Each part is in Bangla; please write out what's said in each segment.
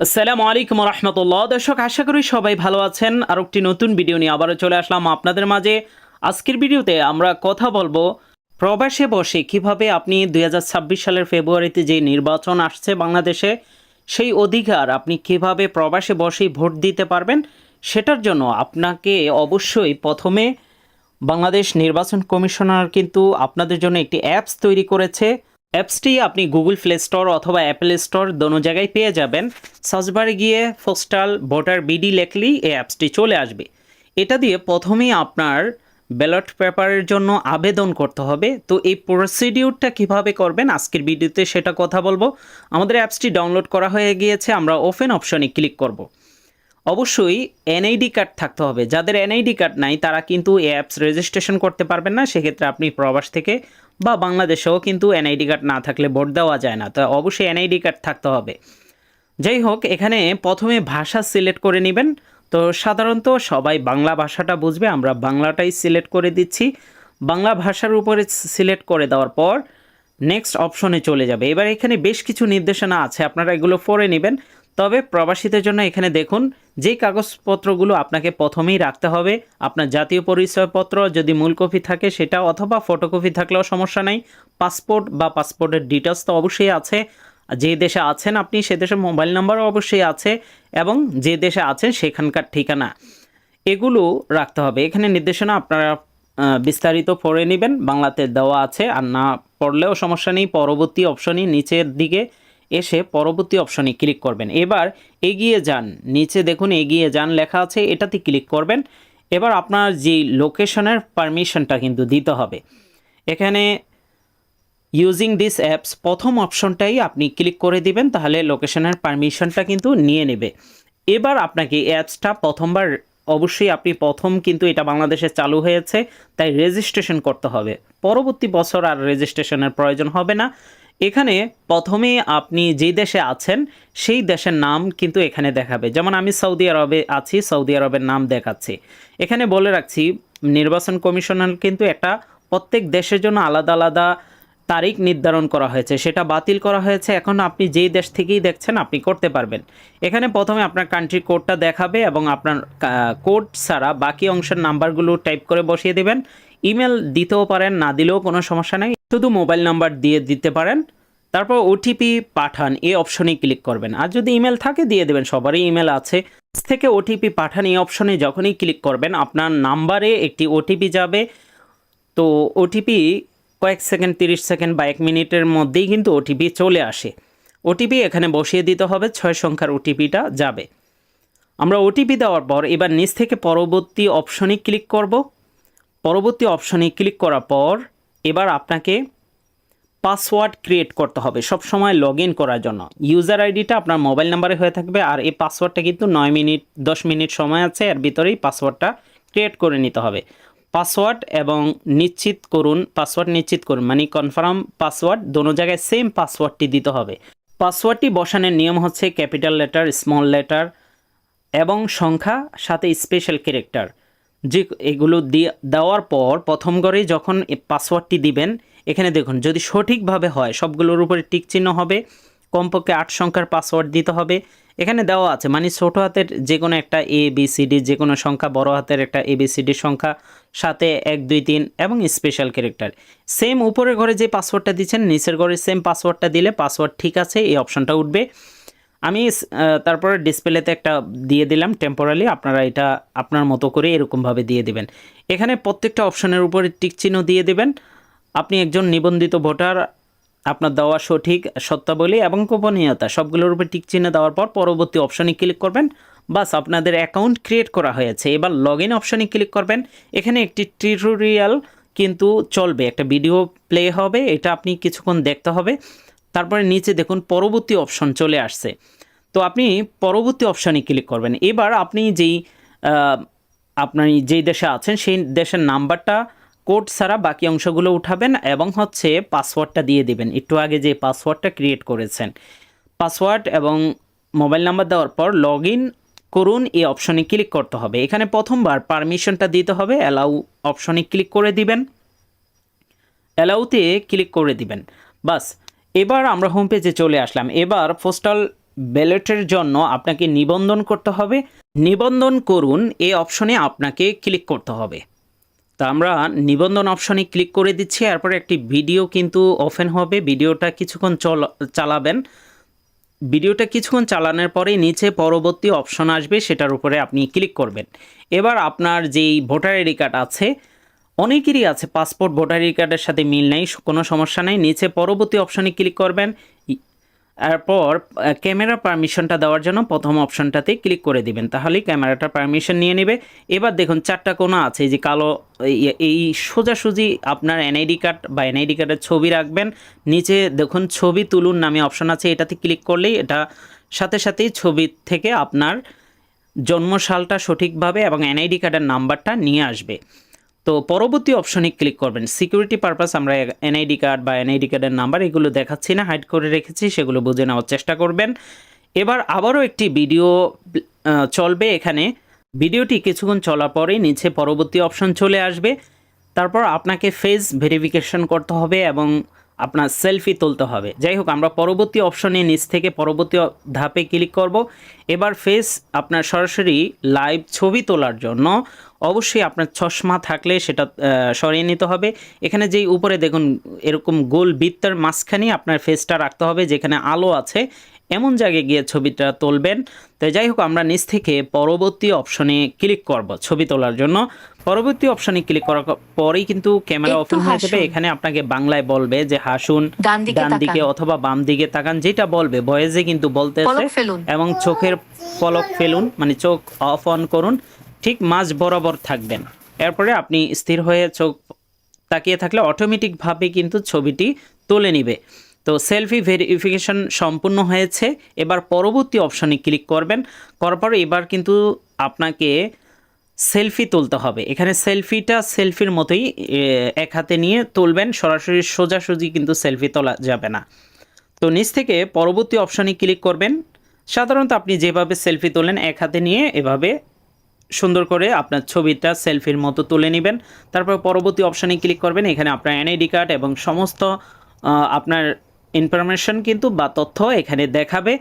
আসসালামু আলাইকুম রহমতুল্লাহ দর্শক, আশা করি সবাই ভালো আছেন। আর একটি নতুন ভিডিও নিয়ে আবারও চলে আসলাম আপনাদের মাঝে। আজকের ভিডিওতে আমরা কথা বলব, প্রবাসে বসে কীভাবে আপনি দুই হাজার ছাব্বিশ সালের ফেব্রুয়ারিতে যে নির্বাচন আসছে বাংলাদেশে, সেই অধিকার আপনি কীভাবে প্রবাসে বসেই ভোট দিতে পারবেন, সেটার জন্য আপনাকে অবশ্যই প্রথমে বাংলাদেশ নির্বাচন কমিশনার কিন্তু আপনাদের জন্য একটি অ্যাপস তৈরি করেছে। অ্যাপসটি আপনি গুগল প্লে স্টোর অথবা অ্যাপেল স্টোর দোনো জায়গায় পেয়ে যাবেন। সার্চবারে গিয়ে পোস্টাল ভোটার বিডি লেখলেই এই অ্যাপসটি চলে আসবে। এটা দিয়ে প্রথমেই আপনার ব্যালট পেপারের জন্য আবেদন করতে হবে। তো এই প্রসিডিউরটা কীভাবে করবেন আজকের ভিডিওতে সেটা কথা বলব। আমাদের অ্যাপসটি ডাউনলোড করা হয়ে গিয়েছে, আমরা ওপেন অপশনে ক্লিক করব। অবশ্যই এনআইডি কার্ড থাকতে হবে। যাদের এনআইডি কার্ড নাই, তারা কিন্তু এই অ্যাপস রেজিস্ট্রেশন করতে পারবেন না। সেক্ষেত্রে আপনি প্রবাস থেকে বা বাংলাদেশেও কিন্তু এনআইডি কার্ড না থাকলে ভোট দেওয়া যায় না। তো অবশ্যই এনআইডি কার্ড থাকতে হবে। যাই হোক, এখানে প্রথমে ভাষা সিলেক্ট করে নেবেন। তো সাধারণত সবাই বাংলা ভাষাটা বুঝবে, আমরা বাংলাটাই সিলেক্ট করে দিচ্ছি। বাংলা ভাষার উপরে সিলেক্ট করে দেওয়ার পর নেক্সট অপশনে চলে যাবে। এবার এখানে বেশ কিছু নির্দেশনা আছে, আপনারা এগুলো পড়ে নেবেন। তবে প্রবাসীদের জন্য এখানে দেখুন যেই কাগজপত্রগুলো আপনাকে প্রথমেই রাখতে হবে, আপনার জাতীয় পরিচয়পত্র, যদি মূল কপি থাকে সেটা অথবা ফটোকপি থাকলেও সমস্যা নেই, পাসপোর্ট বা পাসপোর্টের ডিটেলস তো অবশ্যই আছে, যে দেশে আছেন আপনি সে দেশের মোবাইল নাম্বারও অবশ্যই আছে, এবং যে দেশে আছেন সেখানকার ঠিকানা, এগুলো রাখতে হবে। এখানে নির্দেশনা আপনারা বিস্তারিত পড়ে নেবেন, বাংলাতে দেওয়া আছে, আর না পড়লেও সমস্যা নেই, পরবর্তী অপশনই নিচের দিকে এসে পরবর্তী অপশনে ক্লিক করবেন। এবার এগিয়ে যান। নিচে দেখুন, এগিয়ে যান লেখা আছে, এটাতে ক্লিক করবেন। এবার আপনার যে লোকেশনের পারমিশনটা কিন্তু দিতে হবে। এখানে ইউজিং দিস অ্যাপস প্রথম অপশনটাই আপনি ক্লিক করে দিবেন, তাহলে লোকেশনের পারমিশনটা কিন্তু নিয়ে নেবে। এবার আপনাকে অ্যাপসটা প্রথমবার, অবশ্যই আপনি প্রথম কিন্তু এটা বাংলাদেশে চালু হয়েছে, তাই রেজিস্ট্রেশন করতে হবে। পরবর্তী বছর আর রেজিস্ট্রেশনের প্রয়োজন হবে না। এখানে প্রথমে আপনি যেই দেশে আছেন, সেই দেশের নাম কিন্তু এখানে দেখাবে। যেমন আমি সৌদি আরবে আছি, সৌদি আরবের নাম দেখাচ্ছি। এখানে বলে রাখছি, নির্বাচন কমিশনার কিন্তু একটা প্রত্যেক দেশের জন্য আলাদা আলাদা তারিখ নির্ধারণ করা হয়েছে। সেটা বাতিল করা হয়েছে। এখন আপনি যেই দেশ থেকেই দেখছেন, আপনি করতে পারবেন। এখানে প্রথমে আপনার কান্ট্রি কোডটা দেখাবে এবং আপনার কোড ছাড়া বাকি অংশের নাম্বারগুলো টাইপ করে বসিয়ে দেবেন। ইমেল দিতেও পারেন, না দিলেও কোনো সমস্যা নেই। শুধু মোবাইল নাম্বার দিয়ে দিতে পারেন, তারপর ওটিপি পাঠান, এই অপশনে ক্লিক করবেন। আর যদি ইমেল থাকে, দিয়ে দেবেন, সবারই ইমেল আছে। থেকে ওটিপি পাঠান, এই অপশনে যখনই ক্লিক করবেন, আপনার নাম্বারে একটি ওটিপি যাবে। তো ওটিপি কয়েক সেকেন্ড, তিরিশ সেকেন্ড বা এক মিনিটের মধ্যেই কিন্তু ওটিপি চলে আসে। ওটিপি এখানে বসিয়ে দিতে হবে, ছয় সংখ্যার ওটিপিটা যাবে। আমরা ওটিপি দেওয়ার পর এবার নিচ থেকে পরবর্তী অপশনে ক্লিক করব। পরবর্তী অপশনে ক্লিক করার পর এবার আপনাকে পাসওয়ার্ড ক্রিয়েট করতে হবে। সব সময় লগ ইন করার জন্য। ইউজার আইডিটা আপনার মোবাইল নাম্বারে হয়ে থাকবে আর এই পাসওয়ার্ডটা কিন্তু নয় মিনিট, দশ মিনিট সময় আছে। এর ভিতরেই পাসওয়ার্ডটা ক্রিয়েট করে নিতে হবে। পাসওয়ার্ড এবং নিশ্চিত করুন, পাসওয়ার্ড নিশ্চিত করুন মানে কনফার্ম পাসওয়ার্ড, দোনো জায়গায় সেম পাসওয়ার্ডটি দিতে হবে। পাসওয়ার্ডটি বসানোর নিয়ম হচ্ছে ক্যাপিটাল লেটার, স্মল লেটার এবং সংখ্যা, সাথে স্পেশাল ক্যারেক্টার যে এগুলো দিয়ে দেওয়ার পর প্রথম করেই যখন পাসওয়ার্ডটি দিবেন, এখানে দেখুন, যদি সঠিকভাবে হয়, সবগুলোর উপরে টিক চিহ্ন হবে, কমপক্ষে আট সংখ্যার পাসওয়ার্ড দিতে হবে। এখানে দেওয়া আছে মানে ছোট হাতের যে কোনো একটা এ বি সি ডি যে কোনো সংখ্যা, বড় হাতের একটা এ বি সি ডি সংখ্যা, সাথে এক, দুই, তিন এবং স্পেশাল ক্যারেক্টার সেম উপরের ঘরে যে পাসওয়ার্ডটা দিচ্ছেন, নিচের ঘরে সেম পাসওয়ার্ডটা দিলে পাসওয়ার্ড ঠিক আছে, এই অপশনটা উঠবে। আমি তারপরে ডিসপ্লেতে একটা দিয়ে দিলাম টেম্পোরালি আপনারা এটা আপনার মতো করে এরকমভাবে দিয়ে দিবেন। এখানে প্রত্যেকটা অপশনের উপরে টিক চিহ্ন দিয়ে দিবেন। আপনি একজন নিবন্ধিত ভোটার, আপনার দেওয়া সঠিক সত্যাবলী এবং গোপনীয়তা, সবগুলোর উপর টিক চিহ্ন দেওয়ার পর পরবর্তী অপশনে ক্লিক করবেন। বাস আপনাদের অ্যাকাউন্ট ক্রিয়েট করা হয়েছে। এবার লগ ইন অপশনে ক্লিক করবেন। এখানে একটি টিউটোরিয়াল কিন্তু চলবে, একটা ভিডিও প্লে হবে, এটা আপনি কিছুক্ষণ দেখতে হবে। তারপরে নিচে দেখুন পরবর্তী অপশন চলে আসছে। তো আপনি পরবর্তী অপশানে ক্লিক করবেন। এবার আপনি যেই আপনার যেই দেশে আছেন, সেই দেশের নাম্বারটা কোড ছাড়া বাকি অংশগুলো উঠাবেন এবং হচ্ছে পাসওয়ার্ডটা দিয়ে দিবেন। একটু আগে যে পাসওয়ার্ডটা ক্রিয়েট করেছেন। পাসওয়ার্ড এবং মোবাইল নাম্বার দেওয়ার পর লগ ইন করুন, এই অপশনে ক্লিক করতে হবে। এখানে প্রথমবার পারমিশনটা দিতে হবে অ্যালাউ অপশনে ক্লিক করে দিবেন। অ্যালাউতে ক্লিক করে দিবেন। বাস এবার আমরা হোম পেজে চলে আসলাম। এবার পোস্টাল ব্যালটের জন্য আপনাকে নিবন্ধন করতে হবে। নিবন্ধন করুন, এই অপশনে আপনাকে ক্লিক করতে হবে। তো আমরা নিবন্ধন অপশনে ক্লিক করে দিচ্ছি, এরপরে একটি ভিডিও কিন্তু ওপেন হবে। ভিডিওটা কিছুক্ষণ চল চালাবেন। ভিডিওটা কিছুক্ষণ চালানোর পরে নিচে পরবর্তী অপশন আসবে, সেটার উপরে আপনি ক্লিক করবেন। এবার আপনার যেই ভোটার আইডি কার্ড আছে অনেকেরই আছে পাসপোর্ট, ভোটার কার্ডের সাথে মিল নেই, কোনো সমস্যা নেই। নিচে পরবর্তী অপশনে ক্লিক করবেন। এরপর ক্যামেরা পারমিশনটা দেওয়ার জন্য প্রথম অপশনটাতে ক্লিক করে দিবেন। তাহলেই ক্যামেরাটা পারমিশন নিয়ে নেবে। এবার দেখুন, চারটা কোনা আছে যে কালো এই- সোজাসুজি আপনার এনআইডি কার্ড বা এনআইডি কার্ডের ছবি রাখবেন। নিচে দেখুন, ছবি তুলুন নামে অপশন আছে, এটাতে ক্লিক করলেই এটা সাথে সাথেই ছবি থেকে আপনার জন্মসালটা সঠিকভাবে এবং এনআইডি কার্ডের নাম্বারটা নিয়ে আসবে। তো পরবর্তী অপশনে ক্লিক করবেন। সিকিউরিটি পারপাস আমরা এনআইডি কার্ড বা এনআইডি কার্ডের নাম্বার এগুলো দেখাচ্ছি না হাইড করে রেখেছি, সেগুলো বুঝে নেওয়ার চেষ্টা করবেন। এবার আবারও একটি ভিডিও চলবে এখানে। ভিডিওটি কিছুক্ষণ চলার পরে নিচে পরবর্তী অপশন চলে আসবে। তারপর আপনাকে ফেস ভেরিফিকেশন করতে হবে এবং আপনার সেলফি তুলতে হবে। যাই হোক, আমরা পরবর্তী অপশনে নিচ থেকে পরবর্তী ধাপে ক্লিক করব। এবার ফেস আপনার সরাসরি লাইভ ছবি তোলার জন্য অবশ্যই আপনার চশমা থাকলে সেটা সরিয়ে নিতে হবে। এখানে যেই উপরে দেখুন এরকম গোল বৃত্তের মাঝখানে আপনার ফেসটা রাখতে হবে যেখানে আলো আছে এমন জায়গায় গিয়ে ছবিটা তুলবেন। তো যাই হোক আমরা নিচ থেকে পরবর্তী অপশনে ক্লিক করব ছবি তোলার জন্য। পরবর্তী অপশনে ক্লিক করার পরেই কিন্তু ক্যামেরা ওপেন হয়ে যাবে। এখানে আপনাকে বাংলায় বলবে যে হাসুন ডান দিকে। অথবা বাম দিকে তাকান। যেটা বলবে ভয়েসে কিন্তু ফেলুন। এবং চোখের পলক ফেলুন মানে চোখ অফ অন করুন। ঠিক মাঝ বরাবর থাকবেন। এরপরে আপনি স্থির হয়ে চোখ তাকিয়ে থাকলে অটোমেটিকভাবে কিন্তু ছবিটি তুলে নিবে। তো সেলফি ভেরিফিকেশন সম্পূর্ণ হয়েছে। এবার পরবর্তী অপশনে ক্লিক করবেন। করার পর এবার কিন্তু আপনাকে সেলফি তুলতে হবে। এখানে সেলফিটা সেলফির মতোই এক হাতে নিয়ে তুলবেন। সরাসরি সোজাসুজি কিন্তু সেলফি তোলা যাবে না। তো নিচ থেকে পরবর্তী অপশনে ক্লিক করবেন। সাধারণত আপনি যেভাবে সেলফি তোলেন, এক হাতে নিয়ে এভাবে সুন্দর করে আপনার ছবিটা সেলফির মতো তুলে নেবেন। তারপর পরবর্তী অপশানে ক্লিক করবেন। এখানে আপনার এনআইডি কার্ড এবং সমস্ত আপনার ইনফরমেশন কিন্তু বা তথ্য এখানে দেখাবে।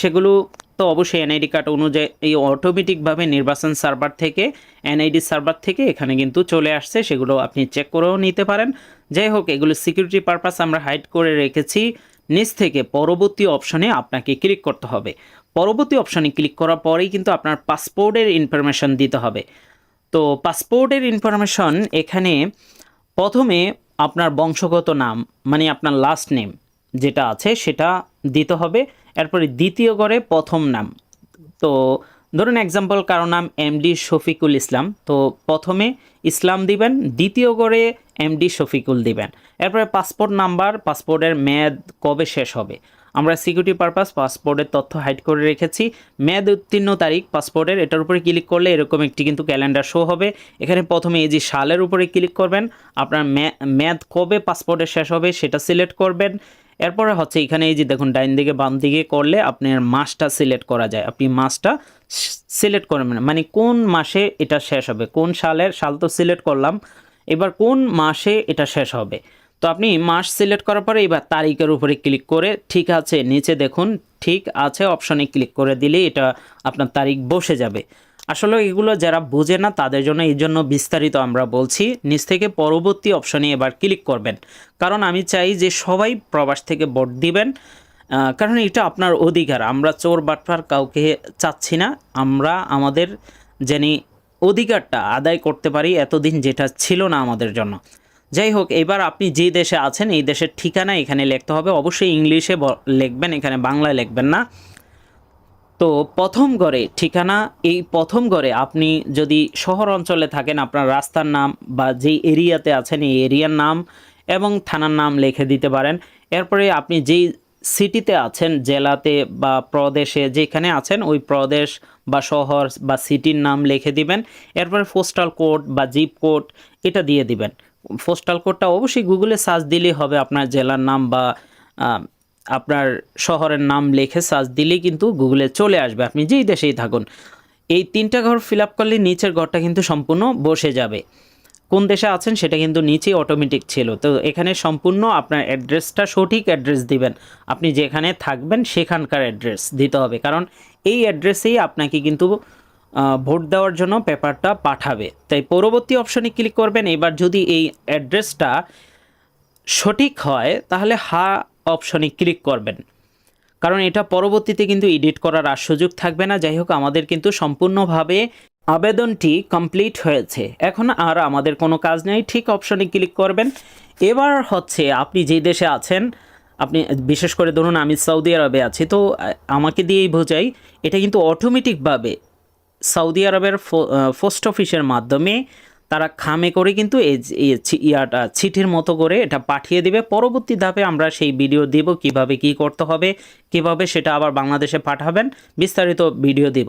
সেগুলো তো অবশ্যই এনআইডি কার্ড অনুযায়ী এই অটোমেটিকভাবে নির্বাচন সার্ভার থেকে, এনআইডি সার্ভার থেকে এখানে কিন্তু চলে আসছে। সেগুলো আপনি চেক করেও নিতে পারেন। যাই হোক, এগুলো সিকিউরিটি পারপাস আমরা হাইড করে রেখেছি। নিচ থেকে পরবর্তী অপশনে আপনাকে ক্লিক করতে হবে। পরবর্তী অপশানে ক্লিক করার পরেই কিন্তু আপনার পাসপোর্টের ইনফরমেশন দিতে হবে। তো পাসপোর্টের ইনফরমেশন এখানে প্রথমে আপনার বংশগত নাম মানে আপনার লাস্ট নেম যেটা আছে সেটা দিতে হবে। এরপরে দ্বিতীয় করে প্রথম নাম। তো ধরুন এক্সাম্পল কারও নাম এমডি শফিকুল ইসলাম, তো প্রথমে ইসলাম দিবেন, দ্বিতীয় করে এমডি শফিকুল দিবেন। এরপরে পাসপোর্ট নাম্বার পাসপোর্টের মেয়াদ কবে শেষ হবে? আমরা সিকিউরিটি পারপাস পাসপোর্টের তথ্য হাইড করে রেখেছি। মেয়াদ উত্তীর্ণ তারিখ পাসপোর্টের এটার উপরে ক্লিক করলে এরকম একটি কিন্তু ক্যালেন্ডার শো হবে। এখানে প্রথমে এই যে সালের উপরে ক্লিক করবেন, আপনার মেয়াদ কবে পাসপোর্টের শেষ হবে সেটা সিলেক্ট করবেন। এরপরে হচ্ছে এখানে এই যে দেখুন, ডাইন দিকে বাম দিকে করলে আপনার মাসটা সিলেক্ট করা যায়। আপনি মাসটা সিলেক্ট করবেন মানে কোন মাসে এটা শেষ হবে? কোন সালের, সাল তো সিলেক্ট করলাম। এবার কোন মাসে এটা শেষ হবে? তো আপনি মাস সিলেক্ট করার পরে এবার তারিখের উপরে ক্লিক করে ঠিক আছে, নিচে দেখুন, ঠিক আছে, অপশনে ক্লিক করে দিলে এটা আপনার তারিখ বসে যাবে। আসলে এগুলো যারা বোঝে না, তাদের জন্য এই জন্য বিস্তারিত আমরা বলছি, নিচ থেকে পরবর্তী অপশনে এবার ক্লিক করবেন। কারণ আমি চাই যে সবাই প্রবাস থেকে ভোট দিবেন কারণ এটা আপনার অধিকার। আমরা চোর বাটফার কাউকে চাচ্ছি না, আমরা আমাদের জানি অধিকারটা আদায় করতে পারি এতদিন যেটা ছিল না আমাদের জন্য। যাই হোক এবার আপনি যে দেশে আছেন, এই দেশের ঠিকানা এখানে লিখতে হবে। অবশ্যই ইংলিশে লিখবেন, এখানে বাংলায় লিখবেন না। তো প্রথম ঘরে ঠিকানা, এই প্রথম ঘরে আপনি যদি শহর অঞ্চলে থাকেন, আপনার রাস্তার নাম বা যেই এরিয়াতে আছেন, এই এরিয়ার নাম এবং থানার নাম লিখে দিতে পারেন। এরপরে আপনি যেই সিটিতে আছেন, জেলাতে বা প্রদেশে যেখানে আছেন, ওই প্রদেশ বা শহর বা সিটির নাম লিখে দিবেন। এরপরে পোস্টাল কোড বা জিপ কোড এটা দিয়ে দিবেন। পোস্টাল কোডটা অবশ্যই গুগলে সার্চ দিলেই হবে। আপনার জেলার নাম বা আপনার শহরের নাম লিখে সার্চ দিলেই কিন্তু গুগলে চলে আসবে। আপনি যেই দেশেই থাকুন, এই তিনটা ঘর ফিল আপ করলে নিচের ঘরটা কিন্তু সম্পূর্ণ বসে যাবে। কোন দেশে আছেন সেটা কিন্তু নিচেই অটোমেটিক ছিল। তো এখানে সম্পূর্ণ আপনার অ্যাড্রেসটা সঠিক অ্যাড্রেস দিবেন। আপনি যেখানে থাকবেন সেখানকার অ্যাড্রেস দিতে হবে। কারণ এই অ্যাড্রেসেই আপনাকে কিন্তু ভোট দেওয়ার জন্য পেপারটা পাঠাবে। তাই পরবর্তী অপশনে ক্লিক করবেন। এবার যদি এই অ্যাড্রেসটা সঠিক হয়, তাহলে হা অপশনে ক্লিক করবেন। কারণ এটা পরবর্তীতে কিন্তু এডিট করার আর সুযোগ থাকবে না। যাই হোক, আমাদের কিন্তু সম্পূর্ণভাবে আবেদনটি কমপ্লিট হয়েছে। এখন আর আমাদের কোনো কাজ নেই। ঠিক অপশনে ক্লিক করবেন। এবার হচ্ছে আপনি যে দেশে আছেন, আপনি বিশেষ করে ধরুন আমি সৌদি আরবে আছি, তো আমাকে দিয়েই বোঝাই, এটা কিন্তু অটোমেটিকভাবে সৌদি আরবের পোস্ট অফিসের মাধ্যমে তারা খামে করে কিন্তু এই ইয়াটা, চিঠির মতো করে এটা পাঠিয়ে দিবে। পরবর্তী ধাপে আমরা সেই ভিডিও দিব, কীভাবে কি করতে হবে, কীভাবে সেটা আবার বাংলাদেশে পাঠাবেন, বিস্তারিত ভিডিও দিব।